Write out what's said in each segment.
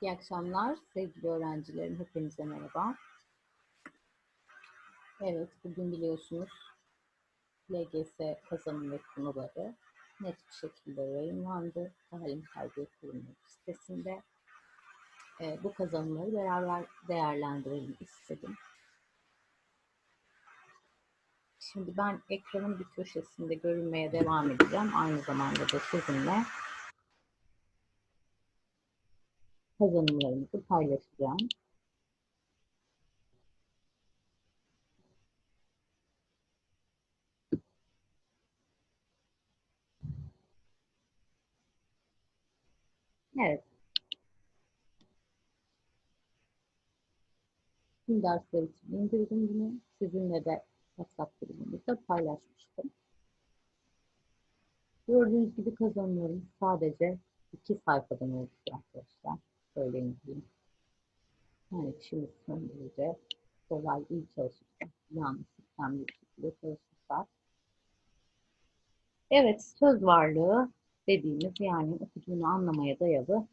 İyi akşamlar sevgili öğrencilerim. Hepinize merhaba. Evet, bugün biliyorsunuz LGS kazanım ve konuları net bir şekilde yayınlandı. Talim Terbiye Kurumu sitesinde. Ee, bu kazanımları beraber değerlendirelim istedim. Şimdi ben ekranın bir köşesinde görünmeye devam edeceğim. Aynı zamanda da sizinle kazanımlarımızı paylaşacağım. Evet. Tüm dersler için indirdim bunu. Sizinle de WhatsApp grubumuzda paylaşmıştım. Gördüğünüz gibi kazanımlarımız sadece iki sayfadan oluşuyor arkadaşlar. Diyeyim. Yani şimdi son kolay iyi çalışırsak, yani sistemli bir şekilde çalışırsak. Evet, söz varlığı dediğimiz yani okuduğunu anlamaya dayalı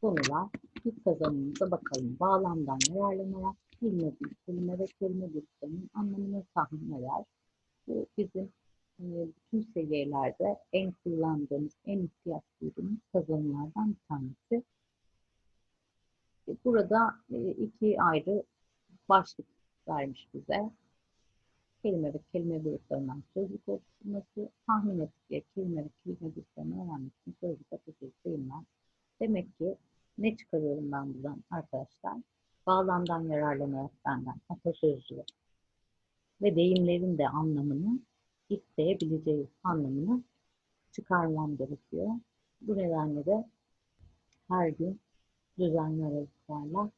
konular. İlk kazanımımıza bakalım. Bağlamdan yararlanarak bilmediği kelime ve kelime gruplarının anlamını tahmin eder. Bu bizim bütün seviyelerde en kullandığımız, en ihtiyaç duyduğumuz kazanımlardan bir tanesi. E, burada e, iki ayrı başlık vermiş bize. Kelime ve kelime gruplarından sözlük oluşturması, tahmin ettikleri kelime ve kelime gruplarını öğrenmek için sözlük atasözü sayımlar. Demek ki ne çıkarıyorum ben buradan arkadaşlar? Bağlamdan yararlanarak benden atasözlü ve deyimlerin de anlamını isteyebileceği anlamını çıkarmam gerekiyor. Bu nedenle de her gün düzenli aralıklarla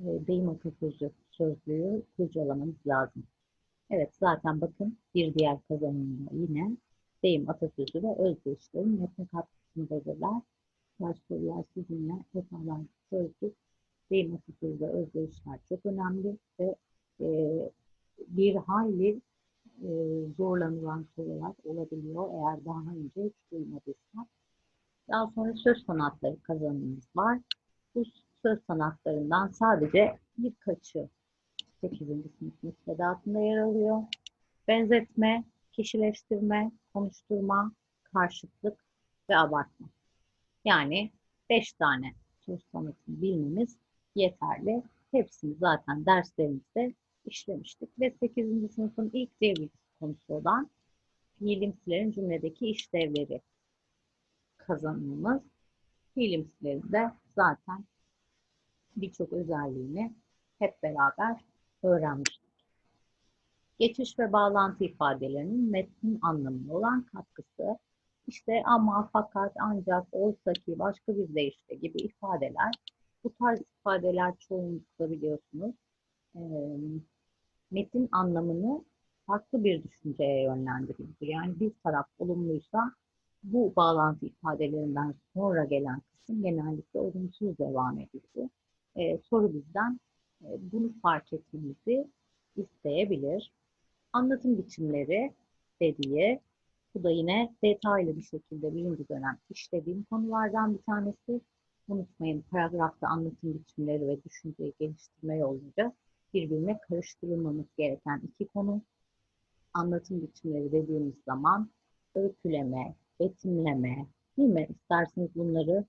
e, deyim atasözü sözlüğü kurcalamamız lazım. Evet zaten bakın bir diğer kazanımda yine deyim atasözü ve özdeşlerin metne katkısını belirler. Baş sorular sizinle tekrardan sözlük, deyim atasözü ve özdeşler çok önemli ve e, bir hayli e, zorlanılan sorular olabiliyor eğer daha önce hiç duymadıysak. Daha sonra söz sanatları kazanımımız var. Bu söz sanatlarından sadece birkaçı 8. sınıf müfredatında yer alıyor. Benzetme, kişileştirme, konuşturma, karşıtlık ve abartma. Yani 5 tane söz sanatını bilmemiz yeterli. Hepsini zaten derslerimizde işlemiştik ve 8. sınıfın ilk devri konusu olan fiilimsilerin cümledeki işlevleri kazanımımız. Fiilimsilerin de zaten birçok özelliğini hep beraber öğrenmiştik. Geçiş ve bağlantı ifadelerinin metnin anlamına olan katkısı, işte ama, fakat, ancak, oysa ki, başka bir deyişle gibi ifadeler, bu tarz ifadeler çoğunlukla biliyorsunuz metin anlamını farklı bir düşünceye yönlendirir. Yani bir taraf olumluysa bu bağlantı ifadelerinden sonra gelen kısım genellikle olumsuz devam ediyor. Ee, soru bizden e, bunu fark etmemizi isteyebilir. Anlatım biçimleri dediği, bu da yine detaylı bir şekilde birinci dönem işlediğim konulardan bir tanesi. Unutmayın paragrafta anlatım biçimleri ve düşünceyi geliştirme yoluyla birbirine karıştırılmamız gereken iki konu. Anlatım biçimleri dediğimiz zaman öyküleme, betimleme, değil mi? İsterseniz bunları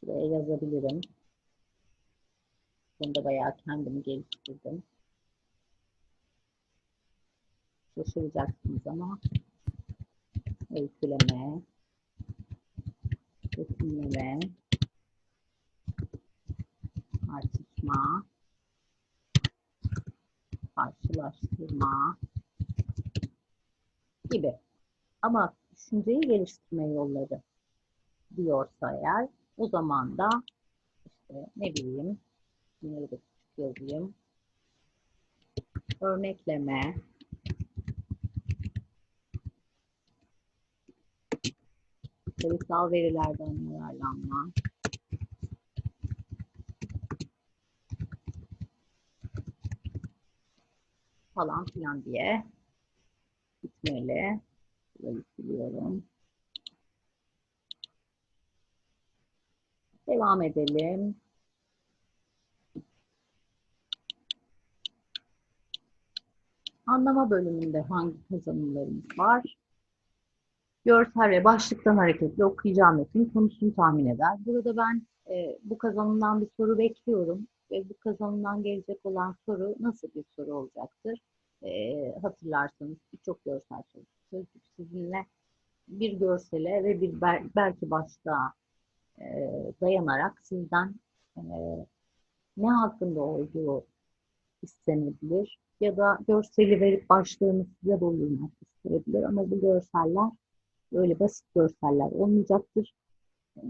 şuraya yazabilirim. Bunda bayağı kendimi geliştirdim. Şaşıracaksınız ama öyküleme, betimleme, tartışma, karşılaştırma gibi. Ama düşünceyi geliştirme yolları diyorsa eğer o zaman da işte ne bileyim da küçük yazayım. Örnekleme, sayısal verilerden yararlanma, falan filan diye gitmeli. Burayı siliyorum. Devam edelim. Anlama bölümünde hangi kazanımlarımız var? Görsel ve başlıktan hareketle okuyacağım metin konusunu tahmin eder. Burada ben e, bu kazanımdan bir soru bekliyorum ve bu kazanımdan gelecek olan soru nasıl bir soru olacaktır? E, hatırlarsanız birçok görsel soru sizinle bir görsele ve bir bel belki başlığa e, dayanarak sizden e, ne hakkında olduğu istenebilir ya da görseli verip başlığını size doldurmak isteyebilir ama bu görseller böyle basit görseller olmayacaktır. E,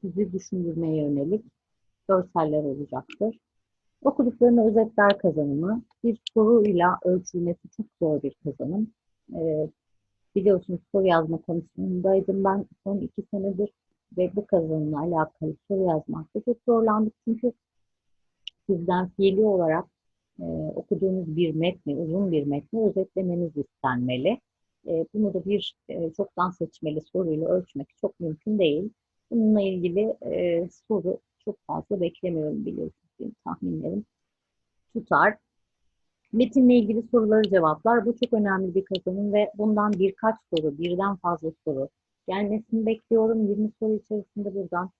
sizi düşündürmeye yönelik görseller olacaktır. Okuduklarını özetler kazanımı bir soruyla ölçülmesi çok zor bir kazanım. E, biliyorsunuz soru yazma konusundaydım ben son iki senedir ve bu kazanımla alakalı soru yazmakta çok zorlandık çünkü sizden fiili olarak e, okuduğunuz bir metni, uzun bir metni özetlemeniz istenmeli. E, bunu da bir e, çoktan seçmeli soruyla ölçmek çok mümkün değil. Bununla ilgili e, soru çok fazla beklemiyorum biliyorsunuz benim tahminlerim tutar. Metinle ilgili soruları cevaplar. Bu çok önemli bir kazanım ve bundan birkaç soru, birden fazla soru gelmesini bekliyorum. 20 soru içerisinde buradan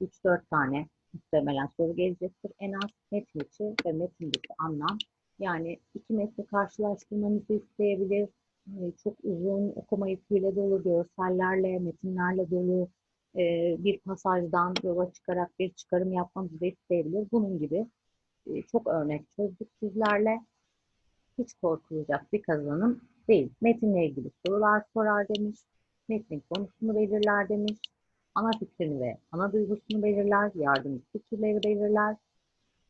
3-4 tane muhtemelen soru gelecektir. En az metin içi ve metindeki anlam. Yani iki metni karşılaştırmanızı isteyebilir. Ee, çok uzun okuma yüküyle dolu, görsellerle, metinlerle dolu e, bir pasajdan yola çıkarak bir çıkarım yapmanızı da isteyebilir. Bunun gibi e, çok örnek çözdük sizlerle. Hiç korkulacak bir kazanım değil. Metinle ilgili sorular sorar demiş. Metnin konusunu belirler demiş ana fikrini ve ana duygusunu belirler, yardımcı fikirleri belirler,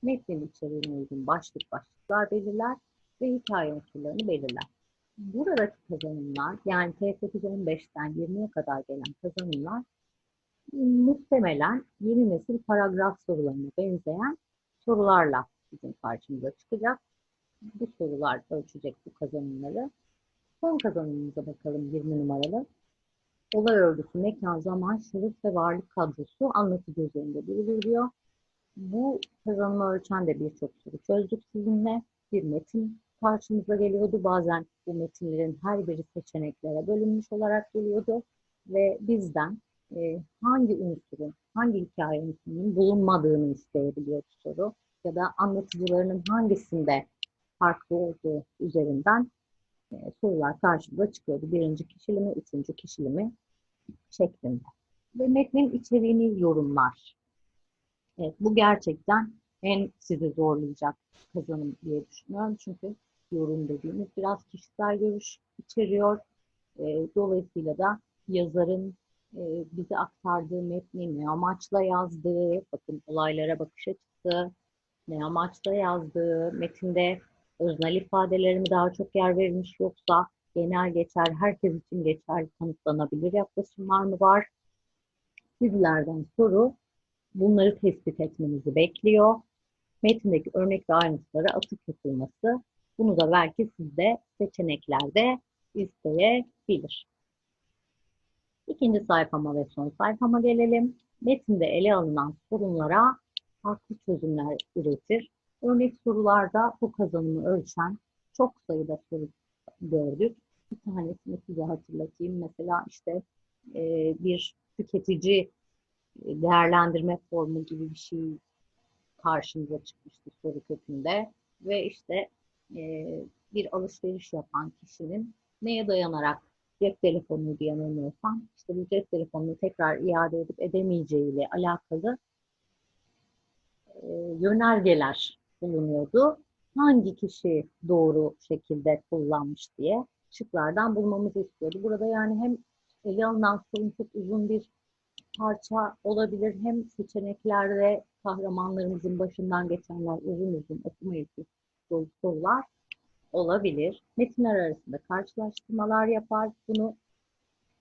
metnin içeriğine uygun başlık başlıklar belirler ve hikaye unsurlarını belirler. Buradaki kazanımlar, yani TFT 15'ten 20'ye kadar gelen kazanımlar muhtemelen yeni nesil paragraf sorularına benzeyen sorularla bizim karşımıza çıkacak. Bu sorular ölçecek bu kazanımları. Son kazanımımıza bakalım 20 numaralı olay örgüsü, mekan, zaman, şahıs ve varlık kadrosu anlatıcı üzerinde duruluyor. Bu kazanımı ölçen de birçok soru çözdük sizinle. Bir metin karşımıza geliyordu. Bazen bu metinlerin her biri seçeneklere bölünmüş olarak geliyordu. Ve bizden e, hangi unsurun, hangi hikaye bulunmadığını isteyebiliyordu soru. Ya da anlatıcılarının hangisinde farklı olduğu üzerinden e, sorular karşımıza çıkıyordu. Birinci kişili mi, üçüncü kişili mi şeklinde. Ve metnin içeriğini yorumlar. Evet, bu gerçekten en sizi zorlayacak kazanım diye düşünüyorum. Çünkü yorum dediğimiz biraz kişisel görüş içeriyor. E, dolayısıyla da yazarın e, bize aktardığı metni ne amaçla yazdığı, bakın olaylara bakış açısı, ne amaçla yazdığı, metinde öznel ifadeleri mi daha çok yer verilmiş yoksa genel geçer, herkes için geçerli kanıtlanabilir yaklaşımlar mı var? Sizlerden soru bunları tespit etmenizi bekliyor. Metindeki örnek ve ayrıntılara atık yapılması. Bunu da belki sizde seçeneklerde isteyebilir. İkinci sayfama ve son sayfama gelelim. Metinde ele alınan sorunlara farklı çözümler üretir. Örnek sorularda bu kazanımı ölçen çok sayıda soru gördük. Bir tanesini size hatırlatayım. Mesela işte e, bir tüketici değerlendirme formu gibi bir şey karşımıza çıkmıştı soru kökünde. Ve işte e, bir alışveriş yapan kişinin neye dayanarak cep telefonu diye yanılmıyorsam işte bu cep telefonunu tekrar iade edip edemeyeceğiyle alakalı e, yönergeler bulunuyordu. Hangi kişi doğru şekilde kullanmış diye şıklardan bulmamızı istiyordu. Burada yani hem ele alınan sorun çok uzun bir parça olabilir hem seçeneklerde kahramanlarımızın başından geçenler uzun uzun okuma yükü dolu sorular olabilir. Metinler arasında karşılaştırmalar yapar. Bunu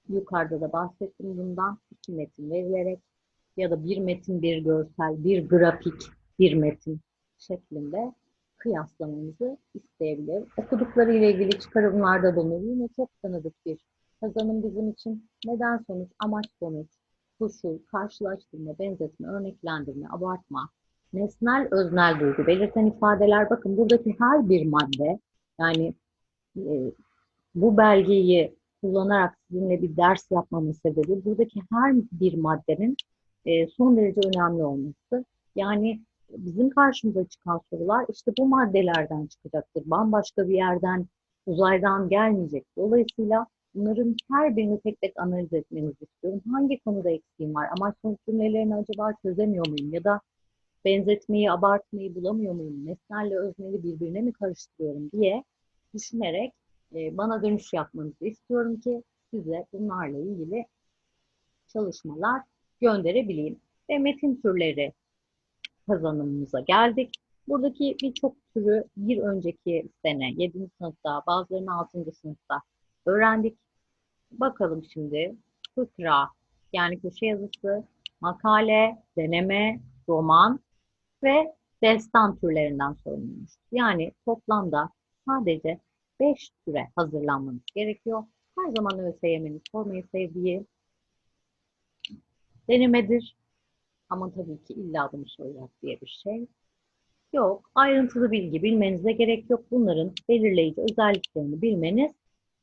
yukarıda da bahsettim bundan. iki metin verilerek ya da bir metin, bir görsel, bir grafik, bir metin şeklinde kıyaslamanızı isteyebilir. Okudukları ile ilgili çıkarımlarda bulunur. Yine çok tanıdık bir kazanım bizim için. Neden sonuç, amaç sonuç, koşul, karşılaştırma, benzetme, örneklendirme, abartma, nesnel, öznel duygu belirten ifadeler. Bakın buradaki her bir madde yani e, bu belgeyi kullanarak sizinle bir ders yapmamın sebebi buradaki her bir maddenin e, son derece önemli olması. Yani bizim karşımıza çıkan sorular işte bu maddelerden çıkacaktır. Bambaşka bir yerden, uzaydan gelmeyecek. Dolayısıyla bunların her birini tek tek analiz etmenizi istiyorum. Hangi konuda eksiğim var? Amaç sonuç cümlelerini acaba çözemiyor muyum? Ya da benzetmeyi, abartmayı bulamıyor muyum? Nesnelle özneli birbirine mi karıştırıyorum diye düşünerek e, bana dönüş yapmanızı istiyorum ki size bunlarla ilgili çalışmalar gönderebileyim. Ve metin türleri kazanımımıza geldik. Buradaki birçok türü bir önceki sene 7. sınıfta, bazılarını 6. sınıfta öğrendik. Bakalım şimdi fıkra yani köşe yazısı, makale, deneme, roman ve destan türlerinden sorumluymuş. Yani toplamda sadece 5 türe hazırlanmanız gerekiyor. Her zaman ÖSYM'nin sormayı sevdiği denemedir. Ama tabii ki illa bunu soracak diye bir şey yok. Ayrıntılı bilgi bilmenize gerek yok. Bunların belirleyici özelliklerini bilmeniz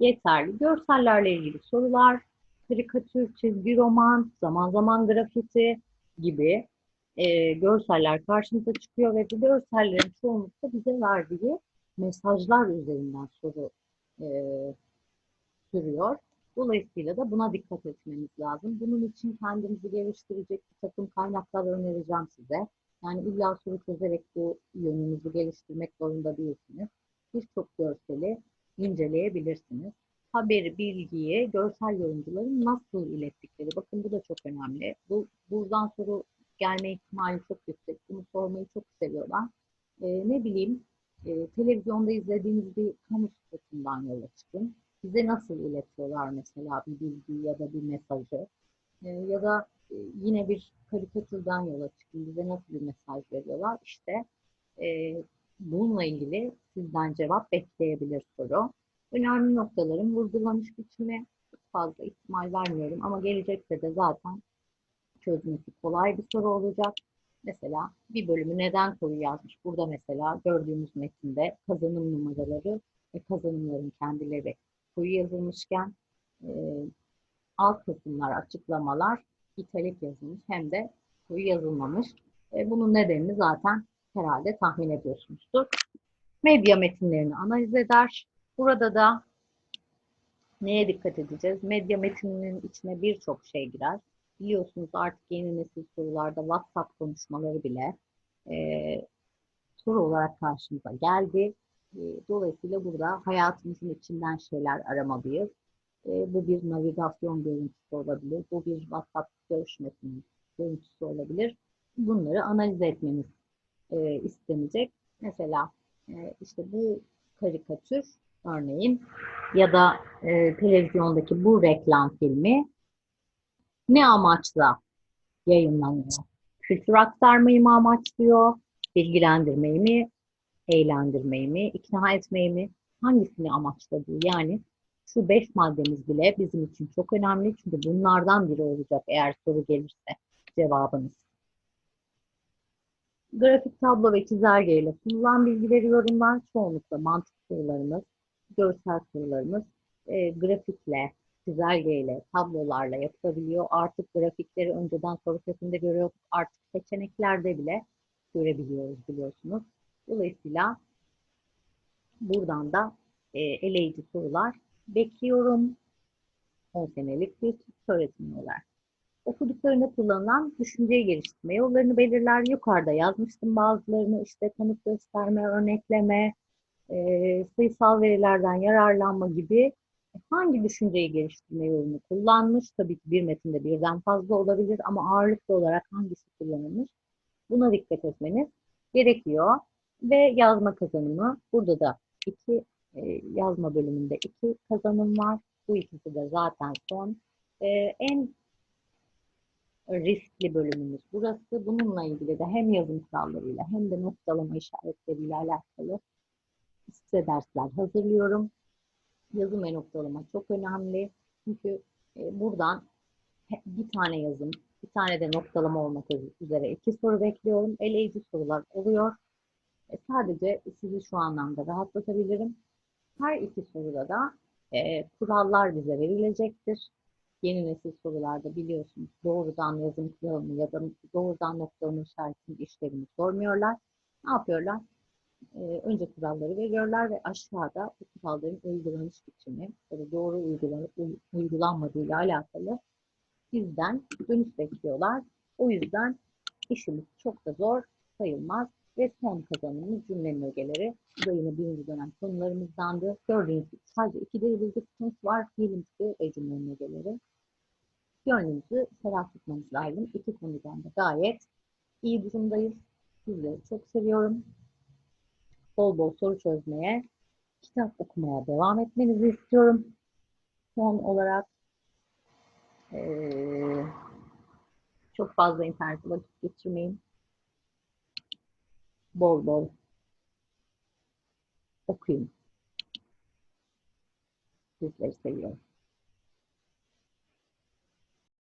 yeterli. Görsellerle ilgili sorular, karikatür, çizgi roman, zaman zaman grafiti gibi e, görseller karşımıza çıkıyor ve bu görsellerin çoğunlukla bize verdiği mesajlar üzerinden soru e, sürüyor. Dolayısıyla da buna dikkat etmeniz lazım. Bunun için kendinizi geliştirecek bir takım kaynaklar önereceğim size. Yani illa soru çözerek bu yönünüzü geliştirmek zorunda değilsiniz. Birçok görseli inceleyebilirsiniz. Haberi, bilgiyi görsel yorumcuların nasıl ilettikleri. Bakın bu da çok önemli. Bu buradan soru gelme ihtimali çok yüksek. Bunu sormayı çok seviyorlar. Ee, ne bileyim, e, televizyonda izlediğiniz bir kamu spotundan yola çıkın. Bize nasıl iletiyorlar mesela bir bilgiyi ya da bir mesajı? Ee, ya da e, yine bir karikatürden yola çıkın. Bize nasıl bir mesaj veriyorlar? İşte e, bununla ilgili sizden cevap bekleyebilir soru. Önemli noktaların vurgulanmış biçimi fazla ihtimal vermiyorum ama gelecekte de zaten çözmesi kolay bir soru olacak. Mesela bir bölümü neden koyu yazmış? Burada mesela gördüğümüz metinde kazanım numaraları ve kazanımların kendileri koyu yazılmışken e, alt kısımlar, açıklamalar italik yazılmış hem de koyu yazılmamış. E, bunun nedenini zaten herhalde tahmin ediyorsunuzdur. Medya metinlerini analiz eder. Burada da neye dikkat edeceğiz? Medya metininin içine birçok şey girer. Biliyorsunuz artık yeni nesil sorularda WhatsApp konuşmaları bile e, soru olarak karşımıza geldi. E, dolayısıyla burada hayatımızın içinden şeyler aramalıyız. E, bu bir navigasyon görüntüsü olabilir. Bu bir WhatsApp görüşmesinin görüntüsü olabilir. Bunları analiz etmeniz e, istenecek. Mesela e, işte bu karikatür örneğin ya da e, televizyondaki bu reklam filmi ne amaçla yayınlanıyor? Kültür aktarmayı mı amaçlıyor? Bilgilendirmeyi mi? Eğlendirmeyi mi? ikna etmeyi mi? Hangisini amaçladığı? Yani şu beş maddemiz bile bizim için çok önemli. Çünkü bunlardan biri olacak eğer soru gelirse cevabınız. Grafik tablo ve çizelge ile sunulan bilgileri yorumlar çoğunlukla mantık sorularımız, görsel sorularımız e, grafikle, çizelgeyle, tablolarla yapılabiliyor. Artık grafikleri önceden soru setinde görüyoruz. Artık seçeneklerde bile görebiliyoruz biliyorsunuz. Dolayısıyla buradan da e, eleyici sorular bekliyorum. 10 senelik bir öğretim olarak. Okuduklarında kullanılan düşünceyi geliştirme yollarını belirler. Yukarıda yazmıştım bazılarını işte tanık gösterme, örnekleme, e, sayısal verilerden yararlanma gibi hangi düşünceyi geliştirme yolunu kullanmış? Tabii ki bir metinde birden fazla olabilir ama ağırlıklı olarak hangisi kullanılmış? Buna dikkat etmeniz gerekiyor. Ve yazma kazanımı burada da iki e, yazma bölümünde iki kazanım var. Bu ikisi de zaten son. E, en riskli bölümümüz burası. Bununla ilgili de hem yazım kurallarıyla hem de noktalama işaretleriyle alakalı size dersler hazırlıyorum. Yazım ve noktalama çok önemli. Çünkü e, buradan bir tane yazım tane de noktalama olmak üzere iki soru bekliyorum. Eleyici sorular oluyor. E, sadece sizi şu anlamda rahatlatabilirim. Her iki soruda da e, kurallar bize verilecektir. Yeni nesil sorularda biliyorsunuz doğrudan yazım kuralını ya da doğrudan noktalama işaretini işlevini sormuyorlar. Ne yapıyorlar? E, önce kuralları veriyorlar ve aşağıda bu kuralların uygulanış biçimi ya da doğru uygulanıp uygulanmadığı ile alakalı bizden dönüş bekliyorlar. O yüzden işimiz çok da zor sayılmaz ve son kazanımımız cümlenin ögeleri. Bu da yine birinci dönem konularımızdandı. Gördüğünüz gibi sadece iki bilgi kısmımız var. Birincisi ve cümlenin ögeleri. Gönlünüzü ferah tutmanız lazım. İki konudan da gayet iyi durumdayız. Sizleri çok seviyorum. Bol bol soru çözmeye, kitap okumaya devam etmenizi istiyorum. Son olarak ee, çok fazla internette vakit geçirmeyin. Bol bol okuyun. Sizleri seviyorum.